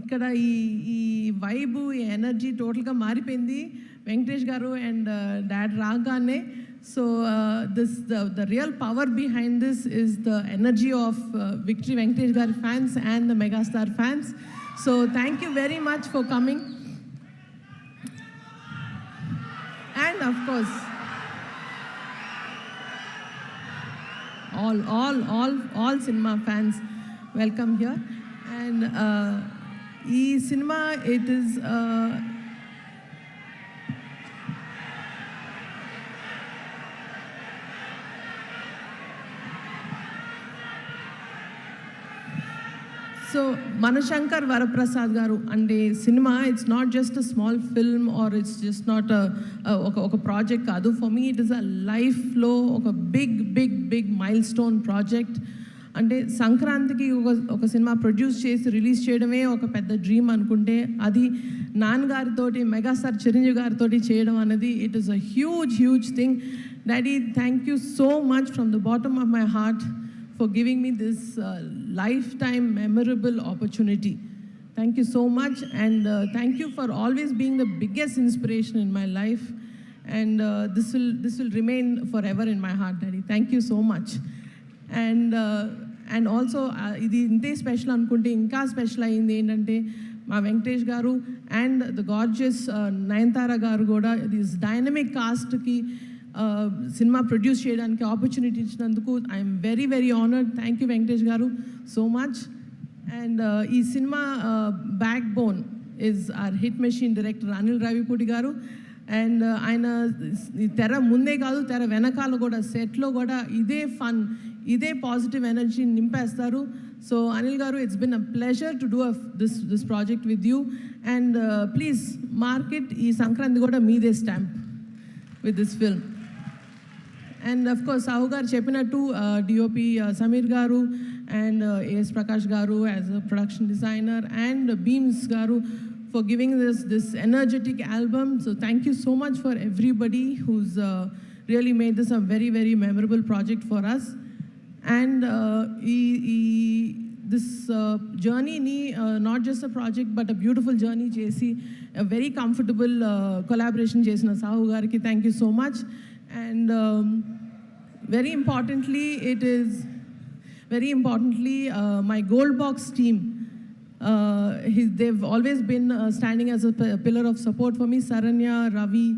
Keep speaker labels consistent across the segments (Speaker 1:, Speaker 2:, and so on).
Speaker 1: ఇక్కడ ఈ ఈ వైబ్ ఈ ఎనర్జీ టోటల్గా మారిపోయింది వెంకటేష్ గారు అండ్ డాడ్ రాగానే so this the the real power behind this is the energy of victory Venkatesh గారి fans and the megastar fans so thank you very much for coming and of course all all all all cinema fans welcome here and uh, ఈ cinema it is so Manashankar Varaprasad garu అంటే cinema it's not just a small film or it's just not ఒక ఒక project కాదు. For me it is a లైఫ్లో ఒక big big big milestone project అంటే సంక్రాంతికి ఒక ఒక సినిమా ప్రొడ్యూస్ చేసి రిలీజ్ చేయడమే ఒక పెద్ద డ్రీమ్ అనుకుంటే అది నాన్నగారితోటి మెగాస్టార్ చిరంజీవి గారితోటి చేయడం అనేది it is a huge huge thing daddy thank you so much from the bottom of my heart for giving me this lifetime memorable opportunity thank you so much and thank you for always being the biggest inspiration in my life and this will this will remain forever in my heart daddy thank you so much and and also ఇది ఇంతే special అనుకుంటే ఇంకా special అయింది ఏంటంటే మా Venkatesh garu and the gorgeous Nayanthara garu కూడా this dynamic కాస్ట్కి cinema produce చేయడానికి ఆపర్చునిటీ ఇచ్చినందుకు I'm very very honoured thank you Venkatesh garu so much and ఈ cinema backbone is our hit machine director Anil Ravipudi garu. And uh, ఆయన ఈ తెర ముందే కాదు తెర వెనకాల కూడా సెట్లో కూడా ఇదే ఫన్ ఇదే positive energy నింపేస్తారు so Anil garu it's been a pleasure to do this this project with you and please market ఈ సంక్రాంతి కూడా మీదే stamp with this film and of course Sahu garu చెప్పినట్టు DOP Sameer garu and AS Prakash garu as a production designer and Bheems garu for giving this this energetic album so thank you so much for everybody who's really made this a very And uh, this uh, journey, ni, uh, not just a project, but a beautiful journey, JC, a very comfortable uh, collaboration, Jason Sahu Thank you so much. And um, very importantly, it is, very importantly, uh, my Gold Box team, uh, he, they've always been uh, standing as a pillar of support for me. Saranya, Ravi,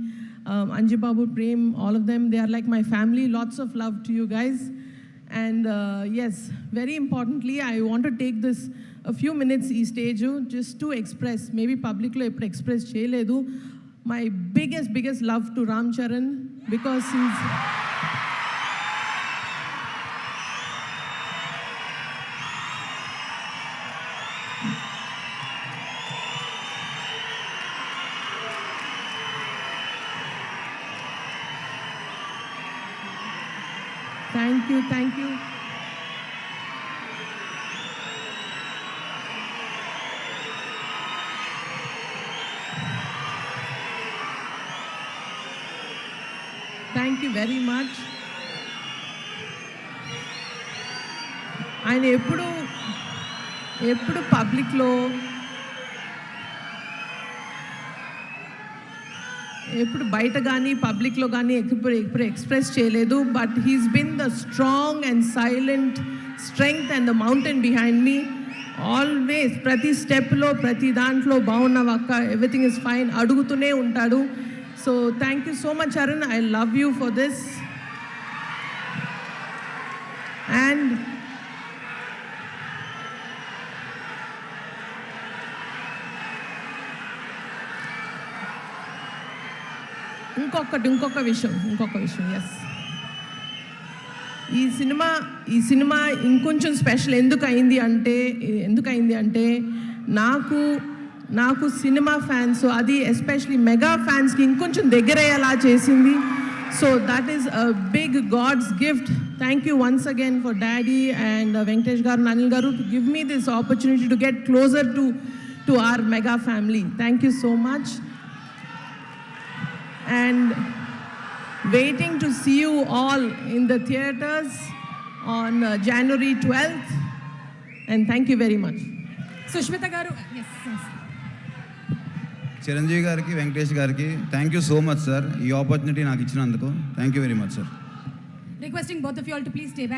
Speaker 1: um, Anjibabu, Prem, all of them, they are like my family. Lots of love to you guys. and uh, yes very importantly i want to take this a few minutes ఈ stage just to express maybe public లో ఎప్పుడు express చేయలేదు my biggest biggest love to ram charan because he's Thank you thank you thank you very much ఆయన ఎప్పుడు ఎప్పుడు పబ్లిక్లో ఎప్పుడు బయట కానీ పబ్లిక్లో కానీ ఎప్పుడు ఎప్పుడు ఎక్స్ప్రెస్ చేయలేదు. But he's been the strong and silent strength and the mountain behind me always ప్రతి స్టెప్లో ప్రతి దాంట్లో బాగున్నావు అక్క. ఎవ్రీథింగ్ ఇస్ ఫైన్ అడుగుతూనే ఉంటాడు. So thank you so much Arun I love you for this and ఇంకొకటి ఇంకొక విషయం ఇంకొక విషయం ఎస్ ఈ సినిమా ఈ సినిమా ఇంకొంచెం స్పెషల్ ఎందుకు అయింది అంటే ఎందుకు అయింది అంటే నాకు నాకు సినిమా ఫ్యాన్స్ అది ఎస్పెషలీ మెగా ఫ్యాన్స్కి ఇంకొంచెం దగ్గరయ్యేలా చేసింది. So that is a big god's gift thank you once again for daddy and Venkatesh garu Anil garu to give me this opportunity to get closer to to our mega family thank you so much And waiting to see you all in the theaters on January 12th. And thank you very much.
Speaker 2: Sushmita గారు yes
Speaker 3: Chiranjeevi గారికి వెంకటేష్ గారికి thank you so much sir ఈ opportunity నాకు ఇచ్చినందుకు thank you very much sir
Speaker 2: requesting both of you all to please stay back